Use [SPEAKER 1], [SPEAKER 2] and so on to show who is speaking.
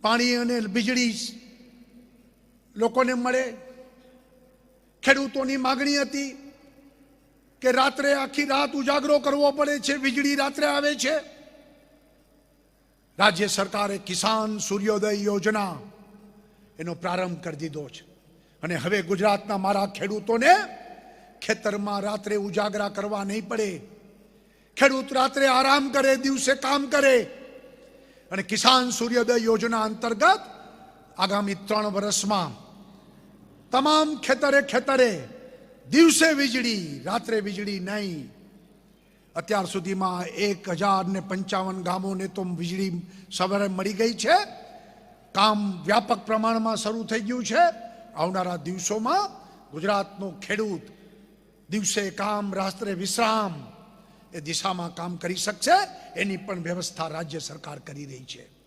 [SPEAKER 1] પાણી અને વીજળી લોકોને મળે. ખેડૂતોની માગણી હતી કે રાત્રે આખી રાત ઉજાગરો કરવો પડે છે, વીજળી રાત્રે આવે છે. રાજ્ય સરકારે કિસાન સૂર્યોદય યોજના એનો પ્રારંભ કરી દીધો છે. અને હવે ગુજરાતના મારા ખેડૂતોને ખેતરમાં રાત્રે ઉજાગરા કરવા નહીં પડે. ખેડૂત રાત્રે આરામ કરે, દિવસે કામ કરે. અને કિસાન સૂર્યોદય યોજના અંતર્ગત આગામી ત્રણ વર્ષમાં તમામ ખેતરે ખેતરે દિવસે વીજળી, રાત્રે વીજળી નહીં. અત્યાર સુધીમાં એક હજાર ને પંચાવન ગામોને તો વીજળી સવારે મળી ગઈ છે. કામ વ્યાપક પ્રમાણમાં શરૂ થઈ ગયું છે. આવનારા દિવસોમાં ગુજરાતનો ખેડૂત દિવસે કામ, રાત્રે વિશ્રામ એ દિશામાં કામ કરી શકશે એની પણ વ્યવસ્થા રાજ્ય સરકાર કરી રહી છે.